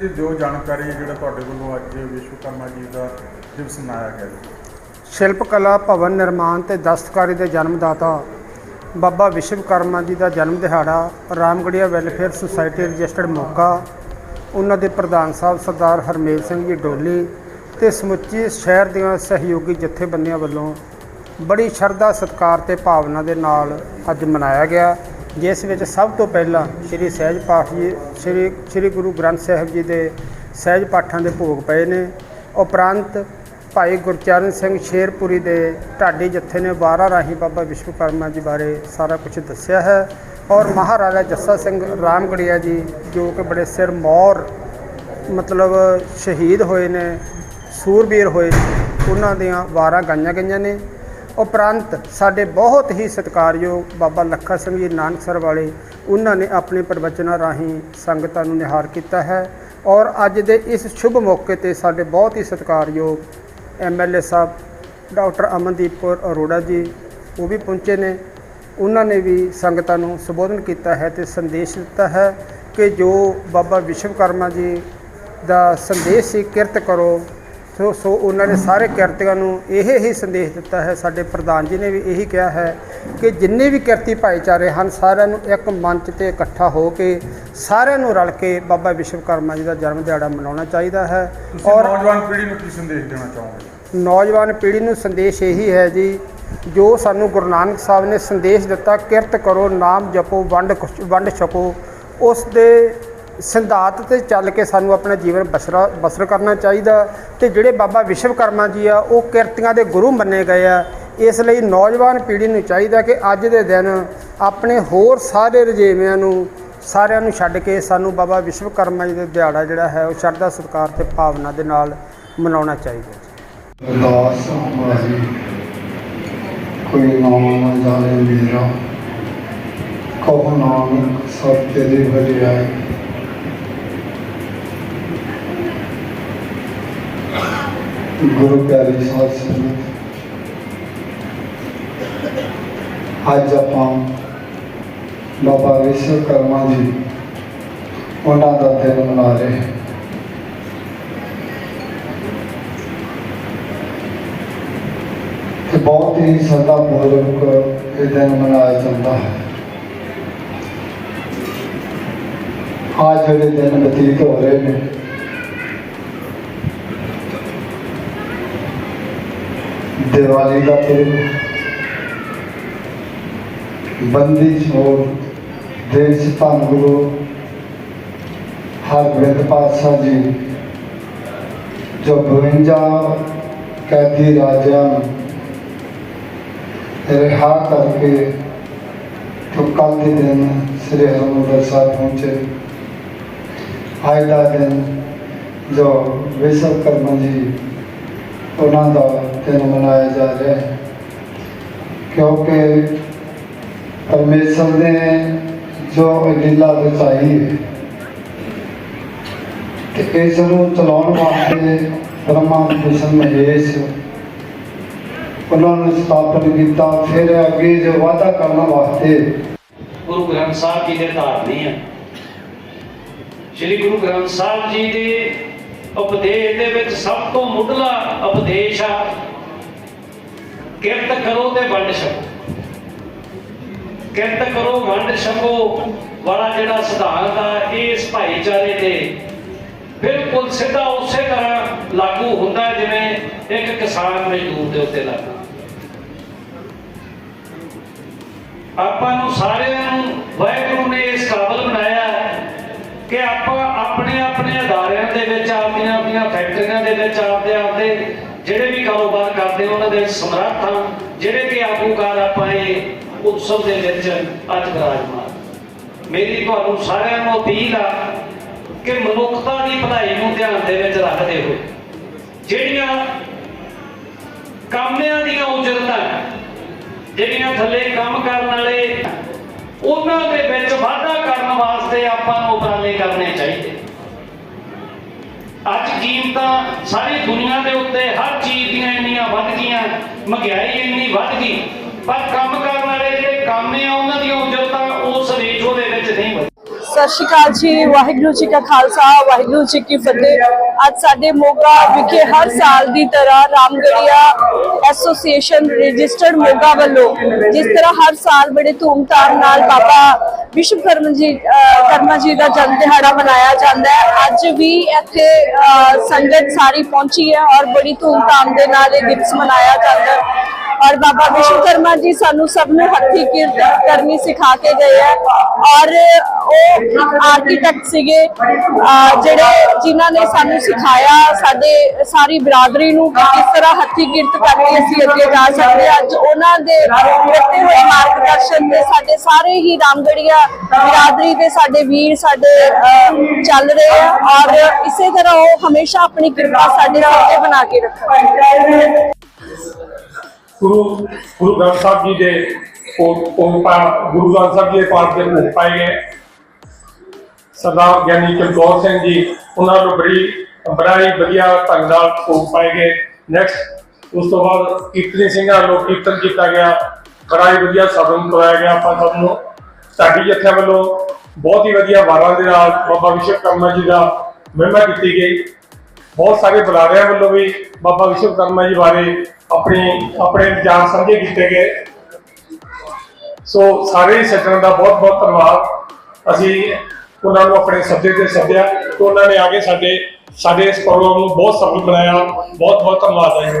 ਜੀ ਜੋ ਜਾਣਕਾਰੀ ਜਿਹੜਾ ਤੁਹਾਡੇ ਵੱਲੋਂ ਅੱਜ ਵਿਸ਼ਵਕਰਮਾ ਜੀ ਦਾ ਦਿਵਸ ਮਨਾਇਆ ਗਿਆ ਸ਼ਿਲਪ ਕਲਾ ਭਵਨ ਨਿਰਮਾਣ ਤੇ ਦਸਤਕਾਰੀ ਦੇ ਜਨਮਦਾਤਾ ਬਾਬਾ ਵਿਸ਼ਵਕਰਮਾ ਜੀ ਦਾ ਜਨਮ ਦਿਹਾੜਾ Ramgarhia welfare society registered Moga ਉਹਨਾਂ ਦੇ ਪ੍ਰਧਾਨ ਸਾਹਿਬ ਸਰਦਾਰ ਹਰਮੇਲ ਸਿੰਘ ਜੀ ਡੋਲੀ ਤੇ ਸਮੁੱਚੀ ਸ਼ਹਿਰ ਦੀਆਂ ਸਹਿਯੋਗੀ ਜਥੇਬੰਦੀਆਂ ਵੱਲੋਂ ਬੜੀ ਸ਼ਰਧਾ ਸਤਿਕਾਰ ਤੇ ਭਾਵਨਾ ਦੇ ਨਾਲ ਅੱਜ ਮਨਾਇਆ ਗਿਆ। ਜਿਸ ਵਿੱਚ ਸਭ ਤੋਂ ਪਹਿਲਾਂ ਸ੍ਰੀ ਸਹਿਜ ਪਾਠ ਜੀ, ਸ੍ਰੀ ਸ੍ਰੀ ਗੁਰੂ ਗ੍ਰੰਥ ਸਾਹਿਬ ਜੀ ਦੇ ਸਹਿਜ ਪਾਠਾਂ ਦੇ ਭੋਗ ਪਏ ਨੇ। ਉਪਰੰਤ ਭਾਈ ਗੁਰਚਰਨ ਸਿੰਘ ਸ਼ੇਰਪੁਰੀ ਦੇ ਢਾਡੀ ਜੱਥੇ ਨੇ 12 ਰਾਹੀਂ ਬਾਬਾ ਵਿਸ਼ਵਕਰਮਾ ਜੀ ਬਾਰੇ ਸਾਰਾ ਕੁਝ ਦੱਸਿਆ ਹੈ ਔਰ ਮਹਾਰਾਜਾ ਜੱਸਾ ਸਿੰਘ ਰਾਮਗੜੀਆ ਜੀ, ਜੋ ਕਿ ਬੜੇ ਸਿਰ ਮੌਰ, ਮਤਲਬ ਸ਼ਹੀਦ ਹੋਏ ਨੇ, ਸੂਰਬੀਰ ਹੋਏ ਉਹਨਾਂ ਦੀਆਂ ਵਾਰਾਂ ਗਾਈਆਂ ਗਈਆਂ ਨੇ। ਉਪਰੰਤ ਸਾਡੇ ਬਹੁਤ ਹੀ ਸਤਿਕਾਰਯੋਗ ਬਾਬਾ ਲੱਖਾ ਸਿੰਘ ਜੀ ਨਾਨਕਸਰ ਵਾਲੇ, ਉਹਨਾਂ ਨੇ ਆਪਣੇ ਪ੍ਰਵਚਨਾਂ ਰਾਹੀਂ ਸੰਗਤਾਂ ਨੂੰ ਨਿਹਾਰ ਕੀਤਾ ਹੈ ਔਰ ਅੱਜ ਦੇ ਇਸ ਸ਼ੁਭ ਮੌਕੇ ਤੇ ਸਾਡੇ ਬਹੁਤ ਹੀ ਸਤਿਕਾਰਯੋਗ ਐਮਐਲਏ ਸਾਹਿਬ, ਡਾਕਟਰ ਅਮਨਦੀਪ ਕੌਰ ਅਰੋੜਾ ਜੀ ਉਹ ਵੀ ਪਹੁੰਚੇ ਨੇ। ਉਹਨਾਂ ਨੇ ਵੀ ਸੰਗਤਾਂ ਨੂੰ ਸੰਬੋਧਨ ਕੀਤਾ ਹੈ ਤੇ ਸੰਦੇਸ਼ ਦਿੱਤਾ ਹੈ ਕਿ ਜੋ ਬਾਬਾ ਵਿਸ਼ਵਕਰਮਾ ਜੀ ਦਾ ਸੰਦੇਸ਼ ਸੀ, ਕਿਰਤ ਕਰੋ ਸੋ ਸੋ ਉਹਨਾਂ ਨੇ ਸਾਰੇ ਕਿਰਤੀਆਂ ਨੂੰ ਇਹ ਹੀ ਸੰਦੇਸ਼ ਦਿੱਤਾ ਹੈ। ਸਾਡੇ ਪ੍ਰਧਾਨ ਜੀ ਨੇ ਵੀ ਇਹੀ ਕਿਹਾ ਹੈ ਕਿ ਜਿੰਨੇ ਵੀ ਕਿਰਤੀ ਭਾਈਚਾਰੇ ਹਨ ਸਾਰਿਆਂ ਨੂੰ ਇੱਕ ਮੰਚ ਤੇ ਇਕੱਠਾ ਹੋ ਕੇ ਸਾਰਿਆਂ ਨੂੰ ਰਲ ਕੇ ਬਾਬਾ ਵਿਸ਼ਵਕਰਮਾ ਜੀ ਦਾ ਜਨਮ ਦਿਹਾੜਾ ਮਨਾਉਣਾ ਚਾਹੀਦਾ ਹੈ। ਔਰ ਨੌਜਵਾਨ ਪੀੜ੍ਹੀ ਨੂੰ ਕੀ ਸੰਦੇਸ਼ ਦੇਣਾ ਚਾਹੋਗੇ? ਨੌਜਵਾਨ ਪੀੜ੍ਹੀ ਨੂੰ ਸੰਦੇਸ਼ ਇਹੀ ਹੈ ਜੀ ਜੋ ਸਾਨੂੰ ਗੁਰੂ ਨਾਨਕ ਸਾਹਿਬ ਨੇ ਸੰਦੇਸ਼ ਦਿੱਤਾ ਕਿਰਤ ਕਰੋ ਨਾਮ ਜਪੋ ਵੰਡ ਵੰਡ ਛਕੋ ਉਸ ਦੇ ਸਿਧਾਂਤ ਤੇ ਚੱਲ ਕੇ ਸਾਨੂੰ ਆਪਣਾ ਜੀਵਨ ਬਸਰਾ, ਬਸਰ ਕਰਨਾ ਚਾਹੀਦਾ ਤੇ ਜਿਹੜੇ ਬਾਬਾ ਵਿਸ਼ਵਕਰਮਾ ਜੀ ਆ, ਉਹ ਕਿਰਤੀਆਂ ਦੇ ਗੁਰੂ ਮੰਨੇ ਗਏ ਆ, ਇਸ ਲਈ ਨੌਜਵਾਨ ਪੀੜ੍ਹੀ ਨੂੰ ਚਾਹੀਦਾ ਕਿ ਅੱਜ ਦੇ ਦਿਨ ਆਪਣੇ ਹੋਰ ਸਾਰੇ ਰਜੇਵਿਆਂ ਨੂੰ, ਸਾਰਿਆਂ ਨੂੰ ਛੱਡ ਕੇ ਸਾਨੂੰ ਬਾਬਾ ਵਿਸ਼ਵਕਰਮਾ ਜੀ ਦਾ ਦਿਹਾੜਾ ਜਿਹੜਾ ਹੈ, ਉਹ ਸ਼ਰਧਾ, ਸਤਿਕਾਰ ਤੇ ਭਾਵਨਾ ਦੇ ਨਾਲ ਮਨਾਉਣਾ ਚਾਹੀਦਾ ਜੀ। ਅਰਦਾਸ ਹਮਾਰੀ ਕੋਈ ਨਾਮ ਨਾ ਜਾਣੇ ਮੇਰਾ। ਕਹੋ ਨਾਨਕ ਸਭ ਤੇਰੇ ਵਡਿਆਈ ਗੁਰੂ ਪਿਆਰੀ ਸਾਧ ਸੰਗਤ ਅੱਜ ਆਪਾਂ ਬਾਬਾ ਵਿਸ਼ਵਕਰਮਾ ਜੀ ਉਹਨਾਂ ਦਾ ਦਿਨ ਮਨਾ ਰਹੇ ਹਾਂ ਤੇ ਬਹੁਤ ਹੀ ਸਰਦਾ ਪੂਰਵਕ ਇਹ ਦਿਨ ਮਨਾਇਆ ਜਾਂਦਾ ਹੈ ਅੱਜ ਜਿਹੜੇ ਦਿਨ ਬਤੀਤ ਹੋ ਰਹੇ ਨੇ ਦੀਵਾਲੀ ਦਾ ਪੁਰਬ ਬੰਦੀ ਛੋੜ ਦੇਸ਼ ਧੰਨ ਗੁਰੂ ਹਰਗੋਬਿੰਦ ਪਾਤਸ਼ਾਹ ਜੀ ਜੋ 52 ਕੈਦੀ ਰਾਜਿਆਂ ਨੂੰ ਰਿਹਾ ਕਰਕੇ ਤੋਂ ਕੱਲ ਦੇ ਦਿਨ ਸ੍ਰੀ ਹਰਿਮੰਦਰ ਸਾਹਿਬ ਪਹੁੰਚੇ ਅੱਜ ਦਾ ਦਿਨ ਜੋ ਵਿਸ਼ਵਕਰਮਾ ਜੀ ਉਹਨਾਂ ਦਾ ਦਿਨ ਮਨਾਇਆ ਜਾ ਰਿਹਾ ਹੈ। ਕਿਉਂਕਿ ਪਰਮੇਸ਼ਰ ਨੇ ਜੋ ਇਹ ਰਚਾਈ ਹੈ ਤੇ ਇਸ ਨੂੰ ਚਲਾਉਣ ਵਾਸਤੇ ਬ੍ਰਹਮਾ ਵਿਸ਼ਨ ਮਹੇਸ਼ ਉਹਨਾਂ ਨੂੰ ਸਥਾਪਨ ਕੀਤਾ, ਫਿਰ ਅੱਗੇ ਜੋ ਵਾਅਦਾ ਕਰਨ ਵਾਸਤੇ ਗੁਰੂ ਗ੍ਰੰਥ ਸਾਹਿਬ ਜੀ ਦੇ ਧਾਰਨੀ ਆ। ਸ੍ਰੀ ਗੁਰੂ ਗ੍ਰੰਥ ਸਾਹਿਬ ਜੀ ਦੇ ਉਪਦੇਸ਼ ਦੇ ਵਿੱਚ ਸਭ ਤੋਂ ਮੁੱਢਲਾ ਉਪਦੇਸ਼ ਆ, ਕਿਰਤ ਕਰੋ ਤੇ ਵੰਡ ਛਕੋ। ਕਿਰਤ ਕਰੋ, ਵੰਡ ਛਕੋ, ਵਾਲਾ ਜਿਹੜਾ ਸਿਧਾਂਤ ਆ, ਇਸ ਭਾਈਚਾਰੇ ਤੇ ਬਿਲਕੁਲ ਸਿੱਧਾ ਉਸੇ ਤਰ੍ਹਾਂ ਲਾਗੂ ਹੁੰਦਾ ਜਿਵੇਂ ਇੱਕ ਕਿਸਾਨ ਮਜ਼ਦੂਰ ਦੇ ਉੱਤੇ ਲਾਗੂ। ਆਪਾਂ ਨੂੰ ਸਾਰਿਆਂ ਨੂੰ ਵਾਹਿਗੁਰੂ ਨੇ ਇਸ ਕਾਬਲ ਬਣਾਇਆ ਕਿ ਆਪਾਂ ਆਪਣੇ ਅਦਾਰਿਆਂ ਦੇ ਵਿੱਚ, ਆਪਣੀਆਂ ਆਪਣੀਆਂ ਫੈਕਟਰੀਆਂ ਦੇ ਵਿੱਚ, ਆਪਦੇ ਆਪਦੇ ਜਿਹੜੇ ਵੀ ਕਾਰੋਬਾਰ ਕਰਦੇ ਉਹਨਾਂ ਦੇ ਸਮਰੱਥ ਆ ਜਿਹੜੇ ਕਿ ਆਗੂਕਾਰ ਆਪਾਂ ਇਹ ਉਤਸਵ ਦੇ ਵਿੱਚ ਅੱਜ ਵਿਰਾਜਮਾਨ ਮੇਰੀ ਤੁਹਾਨੂੰ ਸਾਰਿਆਂ ਨੂੰ ਅਪੀਲ ਆ ਕਿ ਮਨੁੱਖਤਾ ਦੀ ਭਲਾਈ ਨੂੰ ਧਿਆਨ ਦੇ ਵਿੱਚ ਰੱਖਦੇ ਹੋਏ, ਜਿਹੜੀਆਂ ਕਾਮਿਆਂ ਦੀਆਂ ਉਜਰਤਾਂ, ਜਿਹੜੀਆਂ ਥੱਲੇ ਕੰਮ ਕਰਨ ਵਾਲੇ, ਉਹਨਾਂ ਦੇ ਵਿੱਚ ਵਾਧਾ ਕਰਨ ਵਾਸਤੇ ਆਪਾਂ ਨੂੰ ਉਪਰਾਲੇ ਕਰਨੇ ਚਾਹੀਦੇ। ਅੱਜ ਕੀਮਤਾਂ ਸਾਰੀ ਦੁਨੀਆ ਦੇ ਉੱਤੇ ਹਰ ਚੀਜ਼ ਦੀਆਂ ਇੰਨੀਆਂ ਵੱਧ ਗਈਆਂ, ਮਹਿੰਗਾਈ ਇੰਨੀ ਵੱਧ ਗਈ, ਪਰ ਕੰਮ ਕਰਨ ਵਾਲੇ ਜਿਹੜੇ ਕੰਮ ਆ, ਉਹਨਾਂ ਦੀਆਂ ਉਜਰਤਾਂ ਸਤਿ ਸ਼੍ਰੀ ਅਕਾਲ ਜੀ, ਵਾਹਿਗੁਰੂ ਜੀ ਕਾ ਖਾਲਸਾ, ਵਾਹਿਗੁਰੂ ਜੀ ਕੀ ਫਤਿਹ। ਅੱਜ ਸਾਡੇ ਮੋਗਾ ਵਿਖੇ ਹਰ ਸਾਲ ਦੀ ਤਰ੍ਹਾਂ ਰਾਮਗੜੀਆ ਐਸੋਸੀਏਸ਼ਨ ਰਜਿਸਟਰਡ ਮੋਗਾ ਵੱਲੋਂ, ਜਿਸ ਤਰ੍ਹਾਂ ਹਰ ਸਾਲ ਬੜੇ ਧੂਮਧਾਮ ਨਾਲ ਬਾਬਾ ਵਿਸ਼ਵਕਰਮਾ ਜੀ ਕਰਮਾ ਜੀ ਦਾ ਜਨਮ ਦਿਹਾੜਾ ਮਨਾਇਆ ਜਾਂਦਾ ਹੈ। ਅੱਜ ਵੀ ਇੱਥੇ ਸੰਗਤ ਸਾਰੀ ਪਹੁੰਚੀ ਹੈ ਔਰ ਬੜੀ ਧੂਮਧਾਮ ਦੇ ਨਾਲ ਇਹ ਦਿਵਸ ਮਨਾਇਆ ਜਾਂਦਾ ਹੈ। ਔਰ ਬਾਬਾ ਵਿਸ਼ਵਕਰਮਾ ਜੀ ਸਾਨੂੰ ਸਭ ਨੂੰ ਹੱਥੀਂ ਕਿਰਤ ਕਰਨੀ ਸਿਖਾ ਕੇ ਗਏ ਹੈ ਔਰ ਉਹ ਆਰਕੀਟੈਕਟ ਸੀਗੇ ਜਿਹੜੇ ਜਿਨ੍ਹਾਂ ਨੇ ਸਾਨੂੰ ਸਿਖਾਇਆ ਸਾਡੇ ਸਾਰੀ ਬਰਾਦਰੀ ਨੂੰ ਕਿ ਕਿਸ ਤਰ੍ਹਾਂ ਹੱਥੀਂ ਕਿਰਤ ਕਰਕੇ ਅਸੀਂ ਅੱਗੇ ਜਾ ਸਕਦੇ ਹਾਂ ਅੱਜ ਉਹਨਾਂ ਦੇ ਦਿੱਤੇ ਹੋਏ ਮਾਰਗਦਰਸ਼ਨ ਤੇ ਸਾਡੇ ਸਾਰੇ ਹੀ ਰਾਮਗੜੀਆ ਬਰਾਦਰੀ ਦੇ ਸਾਡੇ ਵੀਰ ਸਾਡੇ ਚੱਲ ਰਹੇ ਆ ਔਰ ਇਸੇ ਤਰ੍ਹਾਂ ਉਹ ਹਮੇਸ਼ਾ ਆਪਣੀ ਕਿਰਪਾ ਸਾਡੇ ਸਿਰ ਤੇ ਬਣਾ ਕੇ ਰੱਖਣ ਗੁਰੂ ਗੁਰੂ ਗ੍ਰੰਥ ਸਾਹਿਬ ਜੀ ਦੇ ਉਹ ਪਾ- ਗੁਰੂ ਗ੍ਰੰਥ ਸਾਹਿਬ ਜੀ ਦੇ ਪਾਠ ਦੇ ਭੋਗ ਪਾਏ ਗਏ। ਸਰਦਾਰ ਗਿਆਨੀ ਚਮਕੌਰ ਸਿੰਘ ਜੀ, ਉਹਨਾਂ ਨੂੰ ਬੜੀ, ਬੜਾ ਹੀ ਵਧੀਆ ਢੰਗ ਨਾਲ ਭੋਗ ਪਾਏ ਗਏ। ਨੈਕਸਟ ਉਸ ਤੋਂ ਬਾਅਦ ਕੀਰਤਨੀ ਸਿੰਘਾਂ ਵੱਲੋਂ ਕੀਰਤਨ ਕੀਤਾ ਗਿਆ। ਬੜਾ ਹੀ ਵਧੀਆ ਸਬਨ ਕਰਵਾਇਆ ਗਿਆ ਆਪਾਂ ਸਭ ਨੂੰ। ਸਾਡੀ ਜੱਥੇ ਵੱਲੋਂ ਬਹੁਤ ਹੀ ਵਧੀਆ ਵਾਰਾਂ ਦੇ ਨਾਲ ਬਾਬਾ ਵਿਸ਼ਵ ਕਰਮਾ ਜੀ ਦਾ ਮਹਿਮਾ ਕੀਤੀ ਗਈ। ਬਹੁਤ ਸਾਰੇ ਬੁਲਾਰਿਆਂ ਵੱਲੋਂ ਵੀ ਬਾਬਾ ਵਿਸ਼ਵਕਰਮਾ ਜੀ ਬਾਰੇ ਆਪਣੀ, ਆਪਣੇ ਵਿਚਾਰ ਸਾਂਝੇ ਕੀਤੇ ਗਏ। ਸੋ ਸਾਰੇ ਹੀ ਸੱਜਣਾਂ ਦਾ ਬਹੁਤ ਬਹੁਤ ਧੰਨਵਾਦ। ਅਸੀਂ ਉਹਨਾਂ ਨੂੰ ਆਪਣੇ ਸੱਦੇ ਤੇ ਸੱਦਿਆ ਤੇ ਉਹਨਾਂ ਨੇ ਆ ਕੇ ਸਾਡੇ ਸਾਡੇ ਇਸ ਪ੍ਰੋਗਰਾਮ ਨੂੰ ਬਹੁਤ ਸਫਲ ਬਣਾਇਆ। ਬਹੁਤ ਬਹੁਤ ਧੰਨਵਾਦ ਹੈ ਜੀ।